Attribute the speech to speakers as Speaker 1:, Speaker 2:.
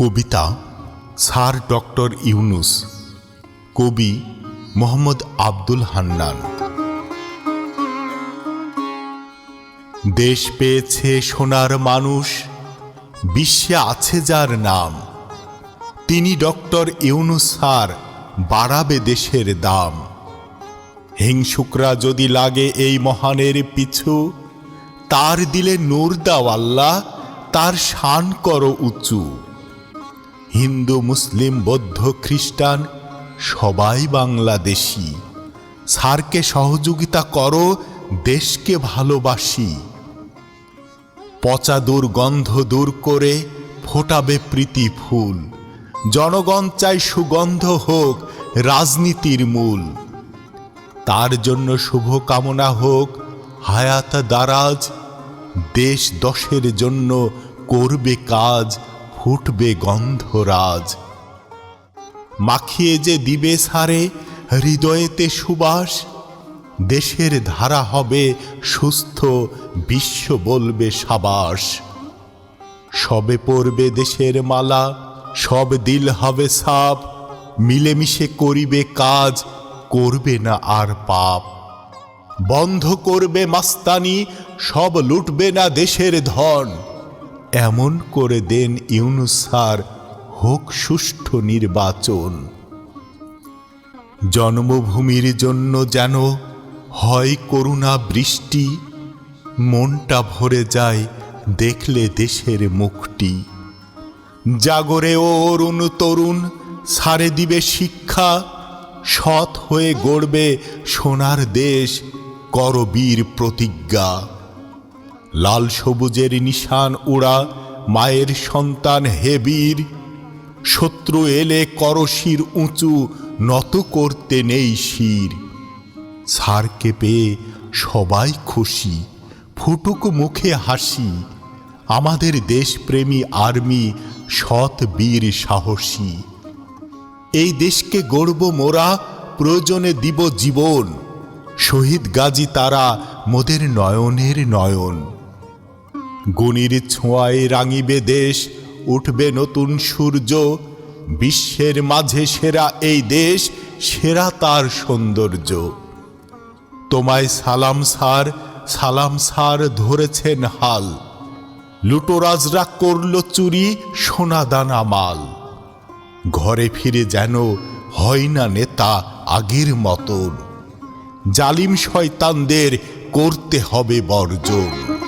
Speaker 1: কবিতা, sir doctor Yunus, কবি মোহাম্মদ আব্দুল হান্নান। দেশ পেয়েছে সোনার মানুষ, বিশ্বে আছে যার নাম। তিনি ডক্টর ইউনুস স্যার, বাড়াবে দেশের দাম। হিংসুকরা যদি লাগে এই মহানের পিছু, তার দিলে নূর দাও আল্লাহ, তার শান করো উঁচু। হিন্দু, মুসলিম, বৌদ্ধ, খ্রিস্টান, সবাই বাংলাদেশি। স্যারকে সহযোগিতা করো, দেশকে ভালোবাসি। পচা দুর্গন্ধ দূর করে ফোটাবে প্রীতি ফুল। জনগণ চাই সুগন্ধ হোক, রাজনীতির মূল। তার জন্য শুভ কামনা হোক, হায়াত দারাজ, দেশ দশের জন্য করবে কাজ। ফুটবে গন্ধরাজ মাখিয়ে যে দিবে সারে, হৃদয়েতে সুবাস। দেশের ধারা হবে সুস্থ, বিশ্ব বলবে সাবাস। সবে পড়বে দেশের মালা, সব দিল হবে সাপ। মিলেমিশে করিবে কাজ, করবে না আর পাপ। বন্ধ করবে মাস্তানি, সব লুটবে না দেশের ধন। এমন করে দেন ইউনুস স্যার, হোক সুষ্ঠু নির্বাচন। জন্মভূমির জন্য যেন হয় করুণা বৃষ্টি, মনটা ভরে যায় দেখলে দেশের মুখটি জাগরে ও অরুণ তরুণ, সারে দিবে শিক্ষা, সৎ হয়ে গড়বে সোনার দেশ, করবীর প্রতিজ্ঞা। লাল সবুজের নিশান উড়া মায়ের সন্তান হেবীর শত্রু এলে করশির উঁচু, নত করতে নেই শির। সারকে পেয়ে সবাই খুশি, ফুটুক মুখে হাসি। আমাদের দেশপ্রেমী আর্মি সৎ বীর সাহসী। এই দেশকে গড়ব মোরা, প্রয়োজনে দিব জীবন। শহীদ গাজী তারা মোদের নয়নের নয়ন। গুণীর ছোঁয়ায় রাঙিবে দেশ, উঠবে নতুন সূর্য। বিশ্বের মাঝে সেরা এই দেশ, সেরা তার সৌন্দর্য। তোমায় সালাম সার সালাম সার ধরেছেন হাল। লুটোরাজরা করল চুরি, সোনা দানা মাল। ঘরে ফিরে যেন হয় না নেতা আগের মতন। জালিম শয়তানদের করতে হবে বর্জন।